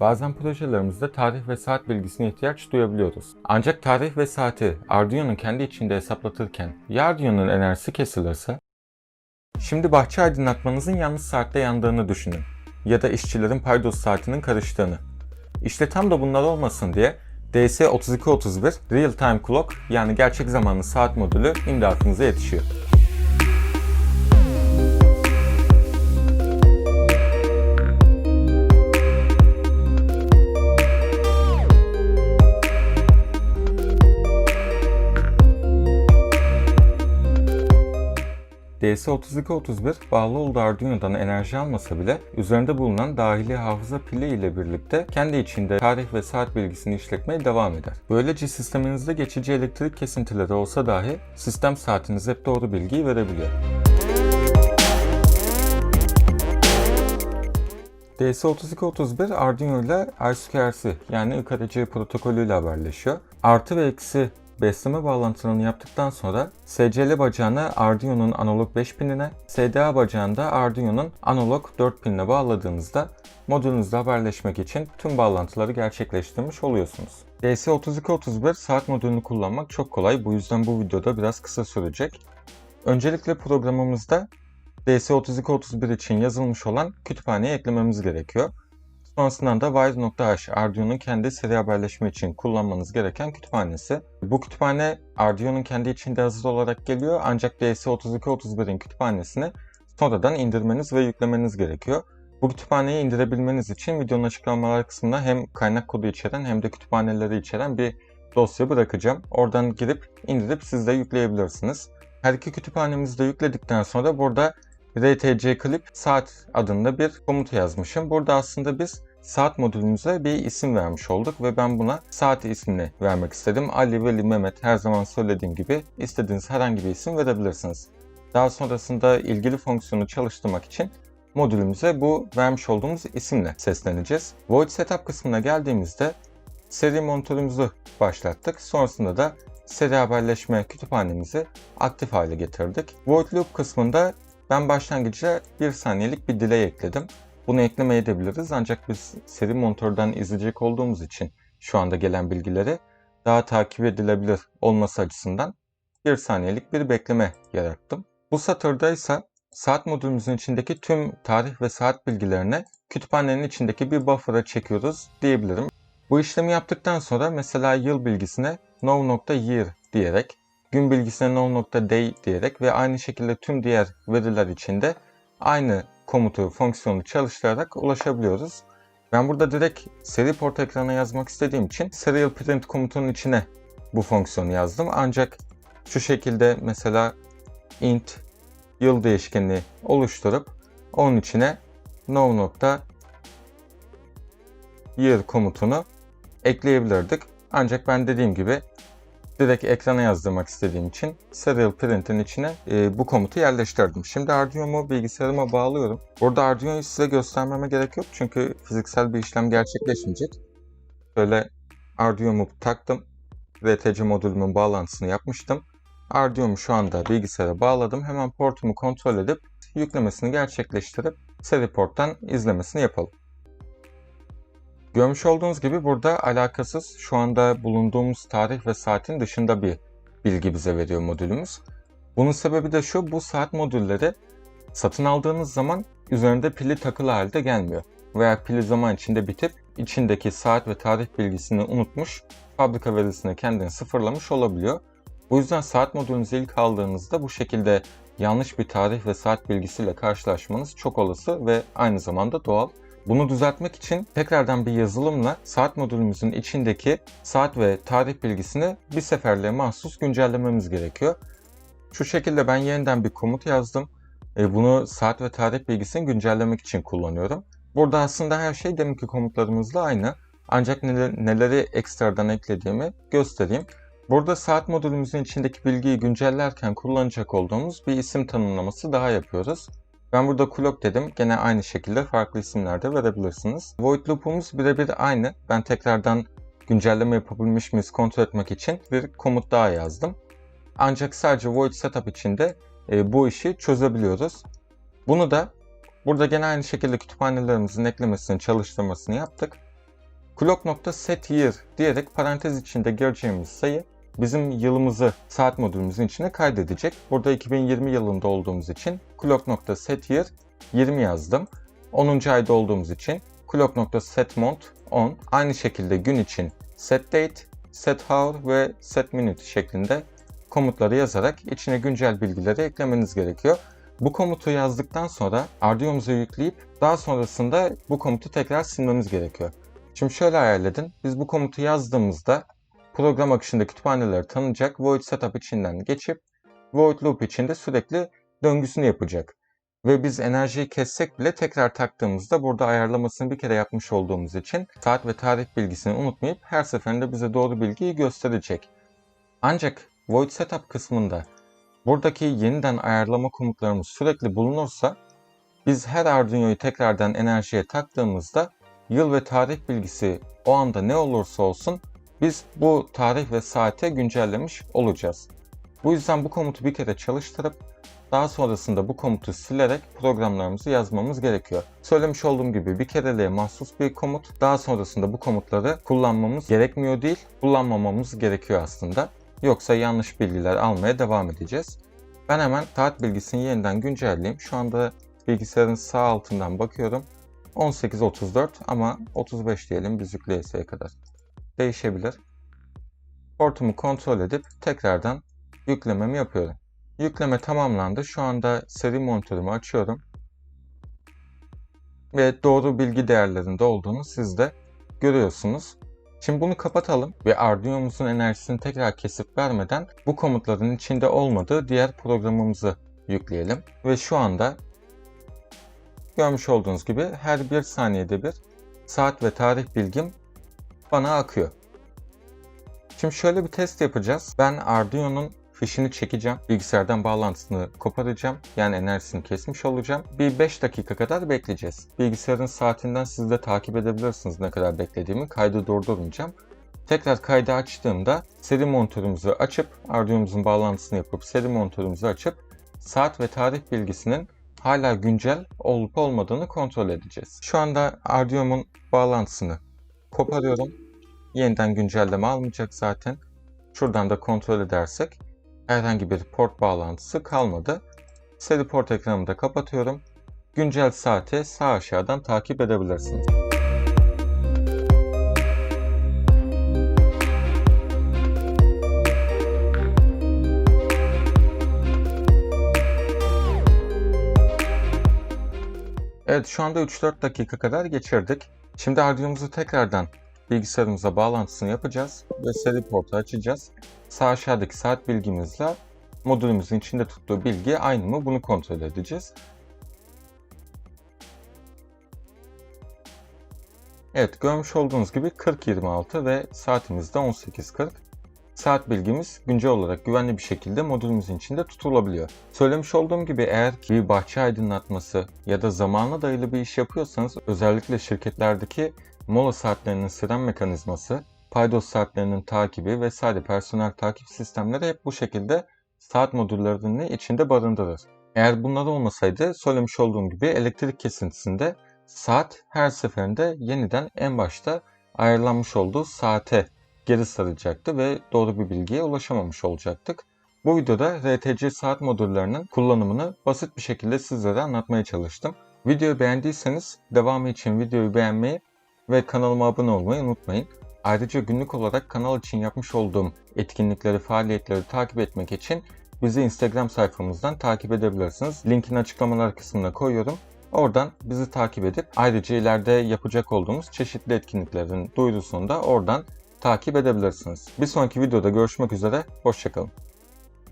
Bazen projelerimizde tarih ve saat bilgisine ihtiyaç duyabiliyoruz. Ancak tarih ve saati Arduino'nun kendi içinde hesaplatırken ya Arduino'nun enerjisi kesilirse? Şimdi bahçe aydınlatmanızın yanlış saatte yandığını düşünün. Ya da işçilerin paydos saatinin karıştığını. İşte tam da bunlar olmasın diye DS3231 Real Time Clock yani gerçek zamanlı saat modülü imdatınıza yetişiyor. DS3231 bağlı olduğu Arduino'dan enerji almasa bile üzerinde bulunan dahili hafıza pili ile birlikte kendi içinde tarih ve saat bilgisini işletmeye devam eder. Böylece sisteminizde geçici elektrik kesintileri olsa dahi sistem saatinize hep doğru bilgiyi verebiliyor. DS3231 Arduino ile I2RC yani IKRC protokolüyle haberleşiyor. Artı ve eksi besleme bağlantılarını yaptıktan sonra SCL bacağını Arduino'nun analog 5 pinine, SDA bacağını da Arduino'nun analog 4 pinine bağladığınızda modülünüzle haberleşmek için tüm bağlantıları gerçekleştirmiş oluyorsunuz. DS3231 saat modülünü kullanmak çok kolay. Bu yüzden bu videoda biraz kısa sürecek. Öncelikle programımızda DS3231 için yazılmış olan kütüphaneye eklememiz gerekiyor. Sonrasında da wire.h Arduino'nun kendi seri haberleşme için kullanmanız gereken kütüphanesi. Bu kütüphane Arduino'nun kendi içinde hazır olarak geliyor ancak DS3231'in kütüphanesini sonradan indirmeniz ve yüklemeniz gerekiyor. Bu kütüphaneyi indirebilmeniz için videonun açıklamalar kısmına hem kaynak kodu içeren hem de kütüphaneleri içeren bir dosya bırakacağım. Oradan girip indirip siz de yükleyebilirsiniz. Her iki kütüphanemizi de yükledikten sonra burada rtc clip saat adında bir komut yazmışım. Burada aslında biz saat modülümüze bir isim vermiş olduk ve ben buna saat ismini vermek istedim. Ali, Veli, Mehmet her zaman söylediğim gibi istediğiniz herhangi bir isim verebilirsiniz. Daha sonrasında ilgili fonksiyonu çalıştırmak için modülümüze bu vermiş olduğumuz isimle sesleneceğiz. Void Setup kısmına geldiğimizde seri monitörümüzü başlattık. Sonrasında da seri haberleşme kütüphanemizi aktif hale getirdik. Void Loop kısmında ben başlangıçta 1 saniyelik bir delay ekledim. Bunu eklemeyebiliriz ancak biz seri monitörden izleyecek olduğumuz için şu anda gelen bilgileri daha takip edilebilir olması açısından 1 saniyelik bir bekleme yarattım. Bu satırda ise saat modülümüzün içindeki tüm tarih ve saat bilgilerini kütüphanenin içindeki bir buffer'a çekiyoruz diyebilirim. Bu işlemi yaptıktan sonra mesela yıl bilgisine now.year diyerek gün bilgisine no.day diyerek ve aynı şekilde tüm diğer veriler içinde aynı komutu, fonksiyonu çalıştırarak ulaşabiliyoruz. Ben burada direkt seri port ekrana yazmak istediğim için serial print komutunun içine bu fonksiyonu yazdım. Ancak şu şekilde mesela int yıl değişkeni oluşturup onun içine no.year komutunu ekleyebilirdik. Ancak ben dediğim gibi direkt ekrana yazdırmak istediğim için Serial Print'in içine e, bu komutu yerleştirdim. Şimdi Arduino'mu bilgisayarıma bağlıyorum. Burada Arduino'yu size göstermeme gerek yok çünkü fiziksel bir işlem gerçekleşmeyecek. Böyle Arduino'mu taktım. RTC modülümün bağlantısını yapmıştım. Arduino'mu şu anda bilgisayara bağladım. Hemen portumu kontrol edip yüklemesini gerçekleştirip seri porttan izlemesini yapalım. Görmüş olduğunuz gibi burada alakasız şu anda bulunduğumuz tarih ve saatin dışında bir bilgi bize veriyor modülümüz. Bunun sebebi de şu, bu saat modülleri satın aldığınız zaman üzerinde pili takılı halde gelmiyor. Veya pili zaman içinde bitip içindeki saat ve tarih bilgisini unutmuş, fabrika verisini kendini sıfırlamış olabiliyor. Bu yüzden saat modülünüzü ilk aldığınızda bu şekilde yanlış bir tarih ve saat bilgisiyle karşılaşmanız çok olası ve aynı zamanda doğal. Bunu düzeltmek için tekrardan bir yazılımla saat modülümüzün içindeki saat ve tarih bilgisini bir seferliğe mahsus güncellememiz gerekiyor. Şu şekilde ben yeniden bir komut yazdım. E, bunu saat ve tarih bilgisini güncellemek için kullanıyorum. Burada aslında her şey deminki komutlarımızla aynı. Ancak neleri ekstradan eklediğimi göstereyim. Burada saat modülümüzün içindeki bilgiyi güncellerken kullanacak olduğumuz bir isim tanımlaması daha yapıyoruz. Ben burada clock dedim. Gene aynı şekilde farklı isimler de verebilirsiniz. Void loop'umuz birebir aynı. Ben tekrardan güncelleme yapabilmiş miyiz kontrol etmek için bir komut daha yazdım. Ancak sadece void setup içinde e, bu işi çözebiliyoruz. Bunu da burada gene aynı şekilde kütüphanelerimizin eklemesini çalıştırmasını yaptık. clock.setYear diyerek parantez içinde göreceğimiz sayı bizim yılımızı saat modülümüzün içine kaydedecek. Burada 2020 yılında olduğumuz için clock.setYear 20 yazdım. 10. ayda olduğumuz için clock.setMonth 10. Aynı şekilde gün için setDate, setHour ve setMinute şeklinde komutları yazarak içine güncel bilgileri eklemeniz gerekiyor. Bu komutu yazdıktan sonra Arduino'muza yükleyip daha sonrasında bu komutu tekrar silmemiz gerekiyor. Şimdi şöyle hayal edin. Biz bu komutu yazdığımızda program akışında kütüphaneleri tanıyacak, void setup içinden geçip void loop içinde sürekli döngüsünü yapacak. Ve biz enerjiyi kessek bile tekrar taktığımızda burada ayarlamasını bir kere yapmış olduğumuz için saat ve tarih bilgisini unutmayıp her seferinde bize doğru bilgiyi gösterecek. Ancak void setup kısmında buradaki yeniden ayarlama komutlarımız sürekli bulunursa biz her Arduino'yu tekrardan enerjiye taktığımızda yıl ve tarih bilgisi o anda ne olursa olsun biz bu tarih ve saate güncellemiş olacağız. Bu yüzden bu komutu bir kere çalıştırıp daha sonrasında bu komutu silerek programlarımızı yazmamız gerekiyor. Söylemiş olduğum gibi bir kereliğe mahsus bir komut. Daha sonrasında bu komutları kullanmamız gerekmiyor değil, kullanmamamız gerekiyor aslında. Yoksa yanlış bilgiler almaya devam edeceğiz. Ben hemen saat bilgisini yeniden güncelleyeyim. Şu anda bilgisayarın sağ altından bakıyorum. 18.34 ama 35 diyelim biz yükleyeseye kadar. Değişebilir. Portumu kontrol edip tekrardan yüklememi yapıyorum. Yükleme tamamlandı. Şu anda seri monitörümü açıyorum. Ve doğru bilgi değerlerinde olduğunu siz de görüyorsunuz. Şimdi bunu kapatalım ve Arduino'muzun enerjisini tekrar kesip vermeden bu komutların içinde olmadığı diğer programımızı yükleyelim. Ve şu anda görmüş olduğunuz gibi her bir saniyede bir saat ve tarih bilgim bana akıyor. Şimdi şöyle bir test yapacağız. Ben Arduino'nun fişini çekeceğim. Bilgisayardan bağlantısını koparacağım. Yani enerjisini kesmiş olacağım. Bir 5 dakika kadar bekleyeceğiz. Bilgisayarın saatinden siz de takip edebilirsiniz ne kadar beklediğimi. Kaydı durdurmayacağım. Tekrar kaydı açtığımda seri monitörümüzü açıp Arduino'muzun bağlantısını yapıp seri monitörümüzü açıp saat ve tarih bilgisinin hala güncel olup olmadığını kontrol edeceğiz. Şu anda Arduino'mun bağlantısını koparıyorum. Yeniden güncelleme almayacak zaten. Şuradan da kontrol edersek herhangi bir port bağlantısı kalmadı. Seri port ekranımı da kapatıyorum. Güncel saati sağ aşağıdan takip edebilirsiniz. Evet şu anda 3-4 dakika kadar geçirdik. Şimdi Arduino'muzu tekrardan bilgisayarımıza bağlantısını yapacağız ve seri portu açacağız. Sağ aşağıdaki saat bilgimizle modülümüzün içinde tuttuğu bilgi aynı mı bunu kontrol edeceğiz. Evet görmüş olduğunuz gibi 40.26 ve saatimiz de 18.40. Saat bilgimiz güncel olarak güvenli bir şekilde modülümüzün içinde tutulabiliyor. Söylemiş olduğum gibi eğer ki bir bahçe aydınlatması ya da zamana dayalı bir iş yapıyorsanız özellikle şirketlerdeki mola saatlerinin siren mekanizması, paydos saatlerinin takibi vesaire personel takip sistemleri hep bu şekilde saat modüllerini içinde barındırır. Eğer bunlar olmasaydı söylemiş olduğum gibi elektrik kesintisinde saat her seferinde yeniden en başta ayarlanmış olduğu saate geri saracaktı ve doğru bir bilgiye ulaşamamış olacaktık. Bu videoda RTC saat modüllerinin kullanımını basit bir şekilde sizlere anlatmaya çalıştım. Videoyu beğendiyseniz devamı için videoyu beğenmeyi ve kanalıma abone olmayı unutmayın. Ayrıca günlük olarak kanal için yapmış olduğum etkinlikleri, faaliyetleri takip etmek için bizi Instagram sayfamızdan takip edebilirsiniz. Linkini açıklamalar kısmına koyuyorum. Oradan bizi takip edip ayrıca ileride yapacak olduğumuz çeşitli etkinliklerin duyurusunu da oradan takip edebilirsiniz. Bir sonraki videoda görüşmek üzere, hoşçakalın.